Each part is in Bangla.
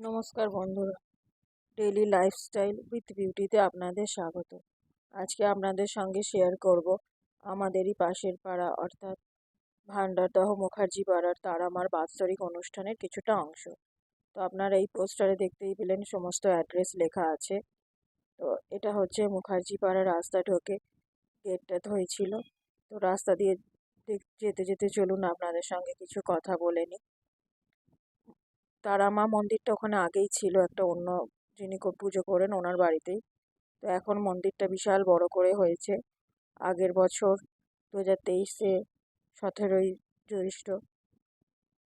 নমস্কার বন্ধুরা। ডেইলি লাইফস্টাইল উইথ বিউটিতে আপনাদের স্বাগত। আজকে আপনাদের সঙ্গে শেয়ার করব আমাদেরই পাশের পাড়া, অর্থাৎ ভান্ডারদহ মুখার্জি পাড়ার তারামার বাৎসরিক অনুষ্ঠানের কিছুটা অংশ। তো আপনারা এই পোস্টারে দেখতেই পেলেন, সমস্ত অ্যাড্রেস লেখা আছে। তো এটা হচ্ছে মুখার্জি পাড়া রাস্তা ঢোকে গেটটা হয়েছিল। তো রাস্তা দিয়ে যেতে যেতে চলুন, আপনাদের সঙ্গে কিছু কথা বলে নিই। তারা মা মন্দিরটা ওখানে আগেই ছিল, একটা অন্য যিনি পুজো করেন ওনার বাড়িতেই। তো এখন মন্দিরটা বিশাল বড় করে হয়েছে। আগের বছর দু হাজার তেইশে সতেরোই জ্যৈষ্ঠ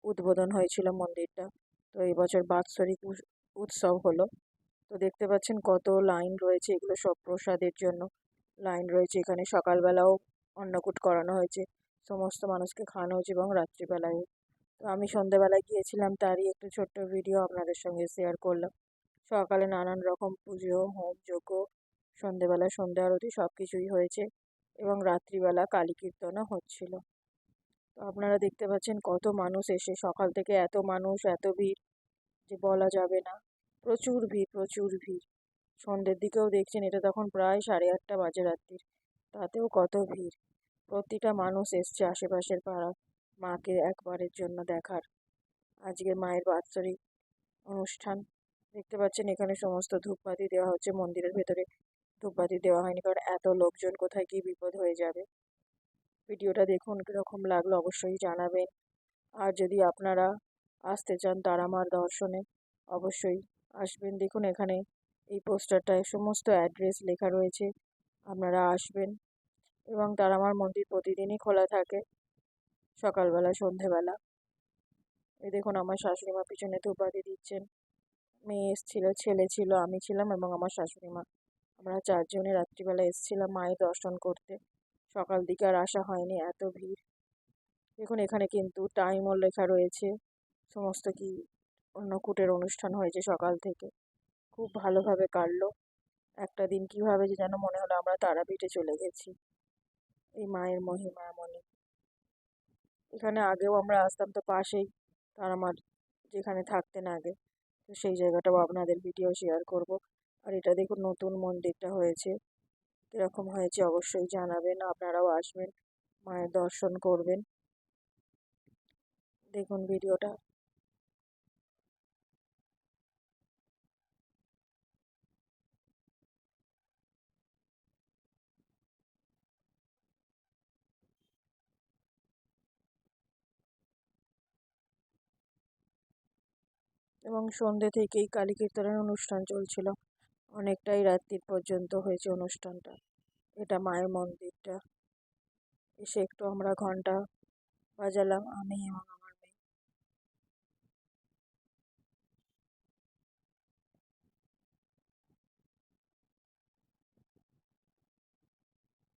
উদ্বোধন হয়েছিল মন্দিরটা। তো এই বছর বাৎসরিক উৎসব হলো। তো দেখতে পাচ্ছেন কত লাইন রয়েছে, এগুলো সব প্রসাদের জন্য লাইন রয়েছে। এখানে সকালবেলাও অন্নকূট করানো হয়েছে। সমস্ত মানুষকে খাওয়ানো হয়েছে এবং রাত্রিবেলায়ও। তো আমি সন্ধেবেলায় গিয়েছিলাম, তারই একটু ছোট্ট ভিডিও আপনাদের সঙ্গে শেয়ার করলাম। সকালে নানান রকম পুজো, হোম যজ্ঞ সন্ধেবেলা সন্ধ্যা আরতি সব কিছুই হয়েছে এবং রাত্রিবেলা কালী কীর্তনও হচ্ছিল। তো আপনারা দেখতে পাচ্ছেন কত মানুষ এসে, সকাল থেকে এত মানুষ, এত ভিড় যে বলা যাবে না। প্রচুর ভিড় প্রচুর ভিড়। সন্ধ্যের দিকেও দেখছেন, এটা তখন প্রায় সাড়ে আটটা বাজে রাত্রির, তাতেও কত ভিড়। প্রতিটা মানুষ এসছে আশেপাশের পাড়া মাকে একবারের জন্য দেখার। আজকে মায়ের বাৎসরিক অনুষ্ঠান। দেখতে পাচ্ছেন, এখানে সমস্ত ধূপবাতি দেওয়া হচ্ছে। মন্দিরের ভেতরে ধূপবাতি দেওয়া হয়নি, কারণ এত লোকজন কোথায় কি বিপদ হয়ে যাবে। ভিডিওটা দেখুন, কীরকম লাগল অবশ্যই জানাবেন। আর যদি আপনারা আসতে চান তারামার দর্শনে, অবশ্যই আসবেন। দেখুন, এখানে এই পোস্টারটায় সমস্ত অ্যাড্রেস লেখা রয়েছে। আপনারা আসবেন এবং তারামার মন্দির প্রতিদিনই খোলা থাকে। সকালবেলা, সন্ধেবেলা। এই দেখুন, আমার শাশুড়ি মা পিছনে ধূপবাতি দিচ্ছেন। মেয়ে এসেছিল, ছেলে ছিল, আমি ছিলাম এবং আমার শাশুড়ি মা। আমরা চারজনে রাত্রিবেলা এসেছিলাম মায়ের দর্শন করতে। সকাল দিকে আর আসা হয়নি, এত ভিড়। দেখুন, এখানে কিন্তু টাইমও লেখা রয়েছে। সমস্ত কি অন্নকূটের অনুষ্ঠান হয়েছে সকাল থেকে। খুব ভালোভাবে কাটলো। একটা দিন কীভাবে যে যেন মনে হলো আমরা তারাপীঠে চলে গেছি। এই মায়ের মহিমা মনে এখানে আগেও আমরা আসতাম তো পাশেই, তার আমার যেখানে থাকতেন আগে। তো সেই জায়গাটাও আপনাদের ভিডিও শেয়ার করব। আর এটা দেখুন, নতুন মন্দিরটা হয়েছে। কীরকম হয়েছে অবশ্যই জানাবেন, আপনারাও আসবেন, মায়ের দর্শন করবেন। দেখুন ভিডিওটা এবং সন্ধ্যে থেকেই কালী কীর্তনের অনুষ্ঠান চলছিল। অনেকটাই রাত্রির পর্যন্ত হয়েছে অনুষ্ঠানটা। এটা মায়ের মন্দিরটা। এসে একটু আমরা ঘণ্টা বাজালাম, আমি এবং আমার মেয়ে।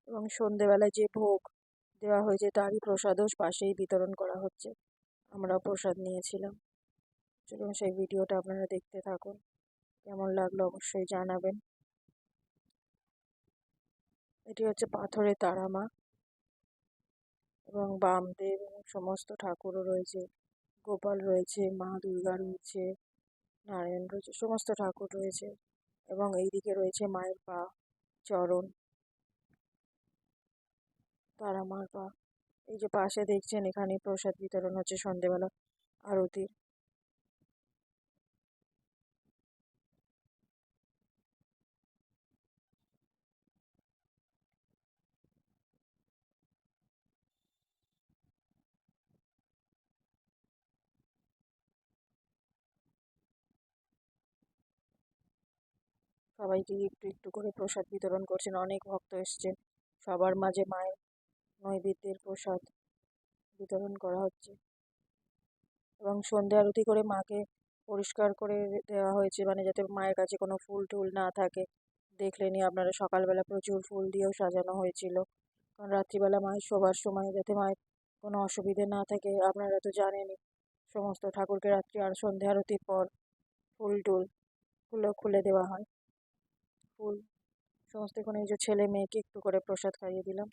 এবং সন্ধেবেলায় যে ভোগ দেওয়া হয়েছে, তারই প্রসাদও পাশেই বিতরণ করা হচ্ছে। আমরা প্রসাদ নিয়েছিলাম। চলুন সেই ভিডিওটা আপনারা দেখতে থাকুন। কেমন লাগল অবশ্যই জানাবেন। এটি হচ্ছে পাথরের তারামা এবং বামদেব সমস্ত ঠাকুরও রয়েছে। গোপাল রয়েছে, মা দুর্গা রয়েছে, নারায়ণ রয়েছে, সমস্ত ঠাকুর রয়েছে। এবং এই দিকে রয়েছে মায়ের পা, চরণ। তারা মার পা। এই যে পাশে দেখছেন এখানে প্রসাদ বিতরণ হচ্ছে সন্ধেবেলা আরতির। সবাইকে একটু একটু করে প্রসাদ বিতরণ করছেন। অনেক ভক্ত এসছেন। সবার মাঝে মায়ের নৈবেদ্যের প্রসাদ বিতরণ করা হচ্ছে। এবং সন্ধে আরতি করে মাকে পরিষ্কার করে দেওয়া হয়েছে মানে যাতে মায়ের কাছে কোনো ফুল টুল না থাকে। দেখলেনি আপনারা সকালবেলা প্রচুর ফুল দিয়েও সাজানো হয়েছিল। কারণ রাত্রিবেলা মায়ের শোবার সময় যাতে মায়ের কোনো অসুবিধে না থাকে, আপনারা তো জানেনই। সমস্ত ঠাকুরকে রাত্রি আর সন্ধে আরতির পর ফুল টুল ফুলও খুলে দেওয়া হয়। ফুল। সমস্ত এখন এই যে ছেলে মেয়েকে একটু করে প্রসাদ খাইয়ে দিলাম।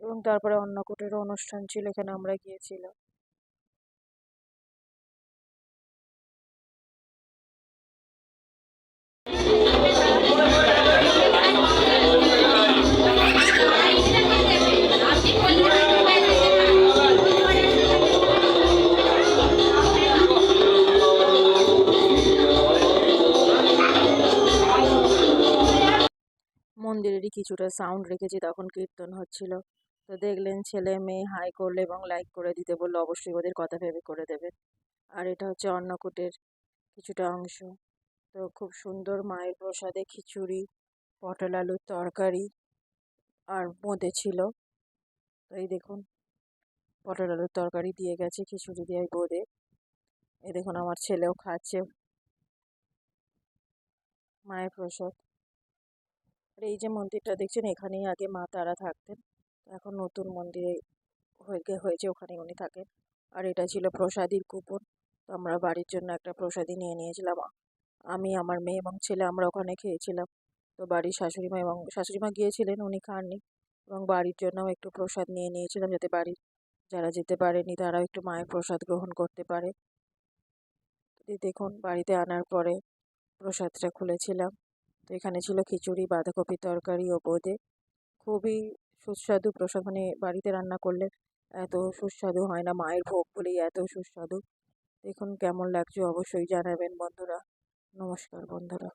এবং তারপরে অন্নকূটেরও অনুষ্ঠান ছিল, এখানে আমরা গিয়েছিলাম। মন্দিরেরই কিছুটা সাউন্ড রেখেছি, তখন কীর্তন হচ্ছিল। তো দেখলেন ছেলে মেয়ে হাই করলে এবং লাইক করে দিতে বলল, অবশ্যই ওদের কথা ভেবে করে দেবে। আর এটা হচ্ছে অন্নকূটের কিছুটা অংশ। তো খুব সুন্দর মায়ের প্রসাদে খিচুড়ি, পটল আলুর তরকারি আর বোঁদে ছিল। তো এই দেখুন, পটল আলুর তরকারি দিয়ে গেছে, খিচুড়ি দিয়ে বোঁদে এই দেখুন, আমার ছেলেও খাচ্ছে মায়ের প্রসাদ। আর এই যে মন্দিরটা দেখছেন, এখানেই আগে মা তারা থাকতেন। এখন নতুন মন্দিরে হয়ে হয়েছে, ওখানে উনি থাকেন। আর এটা ছিল প্রসাদীর কুপন। তো আমরা বাড়ির জন্য একটা প্রসাদী নিয়ে নিয়েছিলাম। আমি, আমার মেয়ে এবং ছেলে আমরা ওখানে খেয়েছিলাম। তো বাড়ির শাশুড়ি মা এবং শাশুড়ি মা গিয়েছিলেন, উনি খাননি। এবং বাড়ির জন্যও একটু প্রসাদ নিয়ে নিয়েছিলাম যাতে বাড়ির যারা যেতে পারেনি, তারাও একটু মায়ের প্রসাদ গ্রহণ করতে পারে। দেখুন, বাড়িতে আনার পরে প্রসাদটা খুলেছিলাম। তো এখানে ছিল খিচুড়ি, বাঁধাকপি তরকারি ও বোঁদে। খুবই সুস্বাদু প্রসাদ মানে বাড়িতে রান্না করলে এত সুস্বাদু হয় না, মায়ের ভোগ বলেই এত সুস্বাদু। দেখুন কেমন লাগছে, অবশ্যই জানাবেন বন্ধুরা। নমস্কার বন্ধুরা।